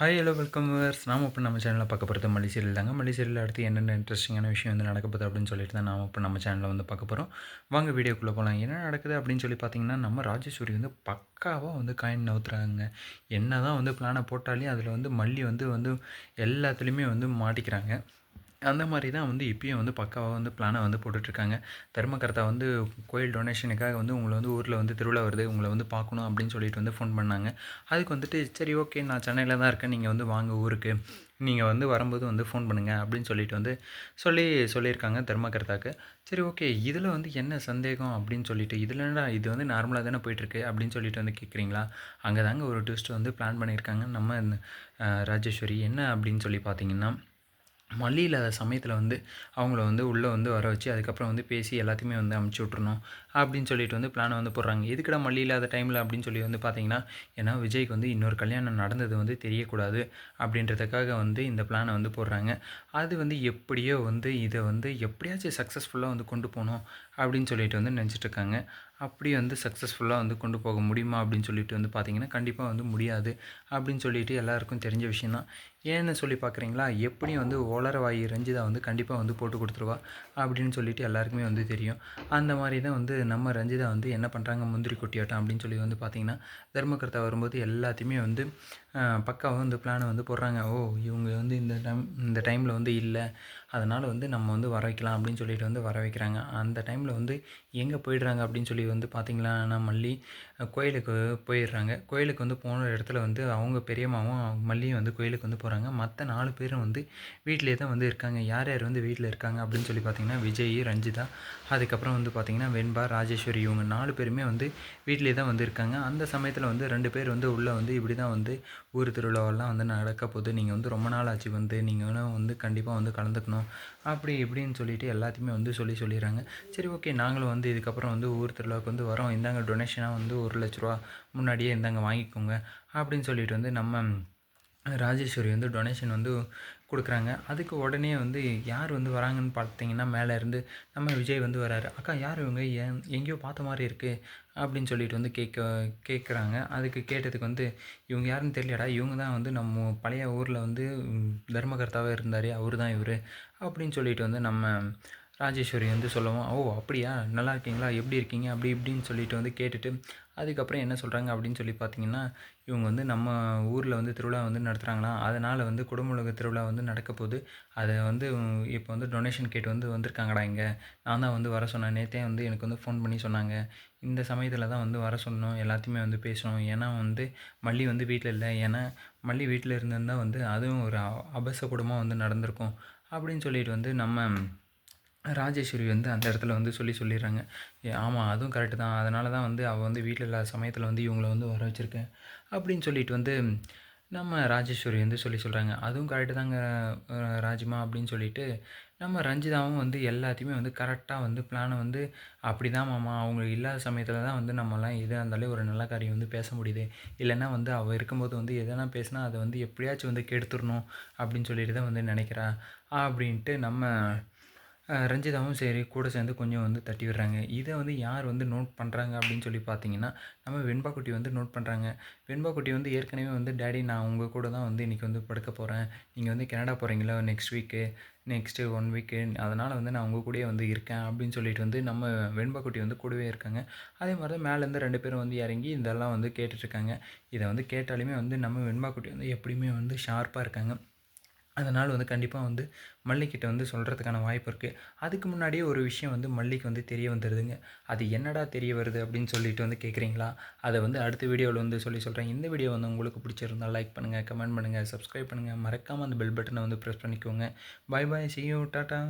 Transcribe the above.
Hi hello welcome verse நாம் இப்போ நம்ம சேனலில் பார்க்க போகிறது மல்லி சீரியல் தாங்க. மல்லி சீரியல் அடுத்து என்னென்ன இன்ட்ரெஸ்டிங்கான விஷயம் வந்து நடக்க போகுது அப்படின்னு சொல்லிட்டு தான் நாம் இப்போ நம்ம சேனலில் வந்து பார்க்க போகிறோம் வாங்க வீடியோக்குள்ளே போகலாம் என்ன நடக்குது அப்படின்னு சொல்லி பார்த்தீங்கன்னா நம்ம ராஜேஸ்வரி வந்து பக்காவாக வந்து காயின் நவுத்துறாங்க. என்ன தான் வந்து பிளானை போட்டாலே அதில் வந்து மல்லி வந்து வந்து எல்லாத்துலேயுமே வந்து மாட்டிக்கிறாங்க. அந்த மாதிரி தான் வந்து இப்பயும் வந்து பக்காவாக வந்து பிளானை வந்து போட்டுட்ருக்காங்க. தர்மகர்த்தா வந்து கோயில் டொனேஷனுக்காக வந்து உங்களை வந்து ஊரில் வந்து திருவிழா வருது உங்களை வந்து பார்க்கணும் அப்படின்னு சொல்லிட்டு வந்து ஃபோன் பண்ணாங்க. அதுக்கு வந்துட்டு சரி ஓகே நான் சென்னையில் தான் இருக்கேன். நீங்கள் வந்து வாங்க ஊருக்கு. நீங்கள் வந்து வரும்போது வந்து ஃபோன் பண்ணுங்கள் அப்படின்னு சொல்லிட்டு வந்து சொல்லி சொல்லியிருக்காங்க தர்மகர்த்தாக்கு. சரி ஓகே இதில் வந்து என்ன சந்தேகம்? அப்படின்னு சொல்லிட்டு இதில்டா இது வந்து நார்மலாக தானே போயிட்டுருக்கு அப்படின்னு சொல்லிட்டு வந்து கேட்குறீங்களா அங்கே தாங்க ஒரு ட்விஸ்ட் வந்து பிளான் பண்ணியிருக்காங்க நம்ம ராஜேஸ்வரி. என்ன அப்படின்னு சொல்லி பார்த்தீங்கன்னா மல்லி இல்லாத சமயத்தில் வந்து அவங்கள வந்து உள்ளே வந்து வர வச்சு அதுக்கப்புறம் வந்து பேசி எல்லாத்தையுமே வந்து அமுச்சு விட்ருணும் அப்படின்னு சொல்லிட்டு வந்து பிளானை வந்து போடுறாங்க. எதுக்கடா மல்லி இல்லாத டைமில் அப்படின்னு சொல்லி வந்து பார்த்தீங்கன்னா ஏன்னா விஜய்க்கு வந்து இன்னொரு கல்யாணம் நடந்தது வந்து தெரியக்கூடாது அப்படின்றதுக்காக வந்து இந்த பிளானை வந்து போடுறாங்க. அது வந்து எப்படியோ வந்து இதை வந்து எப்படியாச்சும் சக்ஸஸ்ஃபுல்லாக வந்து கொண்டு போகணும் அப்படின்னு சொல்லிட்டு வந்து நினச்சிட்ருக்காங்க அப்படி வந்து சக்ஸஸ்ஃபுல்லாக வந்து கொண்டு போக முடியுமா அப்படின்னு சொல்லிட்டு வந்து பார்த்திங்கன்னா கண்டிப்பாக வந்து முடியாது அப்படின்னு சொல்லிட்டு எல்லாருக்கும் தெரிஞ்ச விஷயம் தான். ஏன்னு சொல்லி பார்க்குறீங்களா எப்படியும் வந்து ஓலரவாயி ரஞ்சிதா வந்து கண்டிப்பாக வந்து போட்டு கொடுத்துருவா அப்படின்னு சொல்லிட்டு எல்லாருக்குமே வந்து தெரியும். அந்த மாதிரி தான் வந்து நம்ம ரஞ்சிதா வந்து என்ன பண்ணுறாங்க முந்திரி கொட்டியாட்டம் அப்படின்னு சொல்லி வந்து பார்த்திங்கன்னா தர்மகர்த்தா வரும்போது எல்லாத்தையுமே வந்து பக்காவாக வந்து பிளானை வந்து போடுறாங்க. ஓ இவங்க வந்து இந்த டைம் இந்த டைமில் வந்து இல்லை அதனால் வந்து நம்ம வந்து வர வைக்கலாம் அப்படின்னு சொல்லிட்டு வந்து வர வைக்கிறாங்க. அந்த டைமில் வந்து எங்கே போயிடுறாங்க அப்படின்னு சொல்லி வந்து பார்த்திங்களா மல்லி? கோயிலுக்கு போயிடுறாங்க. கோயிலுக்கு வந்து போன இடத்துல வந்து அவங்க பெரியம்மாவும் மல்லியும் வந்து கோயிலுக்கு வந்து போகிறாங்க மற்ற நாலு பேரும் வந்து வீட்டிலே தான் வந்து இருக்காங்க. யார் யார் வந்து வீட்டில் இருக்காங்க அப்படின்னு சொல்லி பார்த்திங்கன்னா விஜய் ரஞ்சிதா அதுக்கப்புறம் வந்து பார்த்திங்கன்னா வெண்பா ராஜேஸ்வரி இவங்க நாலு பேருமே வந்து வீட்டிலே தான் வந்து இருக்காங்க. அந்த சமயத்தில் வந்து ரெண்டு பேர் வந்து உள்ளே வந்து இப்படி தான் வந்து ஊர் திருவிழாவெல்லாம் வந்து நடக்க போகுது. நீங்கள் வந்து ரொம்ப நாள் ஆச்சு வந்து நீங்கள் வந்து கண்டிப்பாக வந்து கலந்துக்கணும். அப்படி இப்படின்னு சொல்லிட்டு எல்லாத்தையுமே வந்து சொல்லி சொல்லிடுறாங்க. சரி ஓகே நாங்களும் வந்து இதுக்கப்புறம் வந்து ஊர் திருவிழாவுக்கு வந்து வரோம். இந்தாங்க டொனேஷனாக வந்து ஒரு லட்ச ரூபா முன்னாடியே இந்தாங்க வாங்கிக்கோங்க அப்படின்னு சொல்லிட்டு வந்து நம்ம ராஜேஸ்வரி வந்து டொனேஷன் வந்து கொடுக்குறாங்க. அதுக்கு உடனே வந்து யார் வந்து வராங்கன்னு பார்த்தீங்கன்னா மேலே இருந்து நம்ம விஜய் வந்து வராரு. அக்கா யார் இவங்க? ஏன் எங்கேயோ பார்த்த மாதிரி இருக்குது அப்படின்னு சொல்லிட்டு வந்து கேட்க கேட்குறாங்க. அதுக்கு கேட்டதுக்கு வந்து இவங்க யாருன்னு தெரியலடா. இவங்க தான் வந்து நம்ம பழைய ஊரில் வந்து தர்மகர்த்தாவே இருந்தார். அவர் தான் இவர். அப்படின்னு சொல்லிட்டு வந்து நம்ம ராஜேஸ்வரி வந்து சொல்லவும் ஓ அப்படியா? நல்லா இருக்கீங்களா? எப்படி இருக்கீங்க? அப்படி இப்படின்னு சொல்லிட்டு வந்து கேட்டுட்டு அதுக்கப்புறம் என்ன சொல்கிறாங்க அப்படின்னு சொல்லி பார்த்தீங்கன்னா இவங்க வந்து நம்ம ஊரில் வந்து திருவிழா வந்து நடத்துகிறாங்களா அதனால் வந்து குடும்பலக திருவிழா வந்து நடக்க போகுது. அதை வந்து இப்போ வந்து டொனேஷன் கேட்டு வந்து வந்திருக்காங்கடா இங்கே. நான் தான் வந்து வர சொன்னேன். நேற்றே வந்து எனக்கு வந்து ஃபோன் பண்ணி சொன்னாங்க. இந்த சமயத்தில் தான் வந்து வர சொன்னோம். எல்லாத்தையுமே வந்து பேசணும். ஏன்னா வந்து மல்லி வந்து வீட்டில் இல்லை. ஏன்னா மல்லி வீட்டில் இருந்திருந்தால் வந்து அதுவும் ஒரு அபச அபசகுடமாக வந்து நடந்திருக்கும். அப்படின்னு சொல்லிட்டு வந்து நம்ம ராஜேஸ்வரி வந்து அந்த இடத்துல வந்து சொல்லி சொல்லிடுறாங்க. ஆமாம் அதுவும் கரெக்டு தான். அதனால தான் வந்து அவள் வந்து வீட்டில் இல்லாத சமயத்தில் வந்து இவங்கள வந்து வர வச்சுருக்கேன். அப்படின்னு சொல்லிட்டு வந்து நம்ம ராஜேஸ்வரி வந்து சொல்லி சொல்கிறாங்க அதுவும் கரெக்டு தாங்க ராஜிமா அப்படின்னு சொல்லிட்டு நம்ம ரஞ்சிதாவும் வந்து எல்லாத்தையுமே வந்து கரெக்டாக வந்து பிளானை வந்து அப்படி தான் மாமா அவங்க இல்லாத சமயத்தில் தான் வந்து நம்மலாம் எதாக இருந்தாலே ஒரு நல்ல காரியம் வந்து பேச முடியுது. இல்லைன்னா வந்து அவள் இருக்கும்போது வந்து எதனா பேசினா அதை வந்து எப்படியாச்சும் வந்து கெடுத்துடணும் அப்படின்னு சொல்லிட்டு தான் வந்து நினைக்கிறா. அப்படின்ட்டு நம்ம ரஞ்சிதாவும் சரி கூட சேர்ந்து கொஞ்சம் வந்து தட்டி விடுறாங்க. இதை வந்து யார் வந்து நோட் பண்ணுறாங்க அப்படின்னு சொல்லி பார்த்தீங்கன்னா நம்ம வெண்பாக்குட்டி வந்து நோட் பண்ணுறாங்க வெண்பாக்குட்டி வந்து ஏற்கனவே வந்து டேடி நான் உங்கள் கூட தான் வந்து இன்றைக்கி வந்து படுக்க போகிறேன் நீங்கள் வந்து கனடா போகிறீங்களா next week next one week அதனால் வந்து நான் உங்கள் கூடயே வந்து இருக்கேன். அப்படின்னு சொல்லிட்டு வந்து நம்ம வெண்பாக்குட்டி வந்து கூடவே இருக்காங்க. அதே மாதிரி தான் மேலேருந்து ரெண்டு பேரும் வந்து இறங்கி இதெல்லாம் வந்து கேட்டுட்ருக்காங்க இதை வந்து கேட்டாலுமே வந்து நம்ம வெண்பாக்குட்டி வந்து எப்படியுமே வந்து ஷார்ப்பாக இருக்காங்க. அதனால் வந்து கண்டிப்பாக வந்து மல்லிக்கிட்ட வந்து சொல்கிறதுக்கான வாய்ப்பு இருக்குது அதுக்கு முன்னாடியே ஒரு விஷயம் வந்து மல்லிக்கு வந்து தெரிய வந்துடுதுங்க அது என்னடா தெரிய வருது அப்படின்னு சொல்லிட்டு வந்து கேட்குறீங்களா அதை வந்து அடுத்த வீடியோவில் வந்து சொல்லி சொல்கிறேன் இந்த வீடியோ வந்து உங்களுக்கு பிடிச்சிருந்தால் லைக் பண்ணுங்கள் கமெண்ட் பண்ணுங்கள் சப்ஸ்கிரைப் பண்ணுங்கள் மறக்காமல் அந்த பெல் பட்டனை வந்து ப்ரெஸ் பண்ணிக்கோங்க. Bye bye see you tata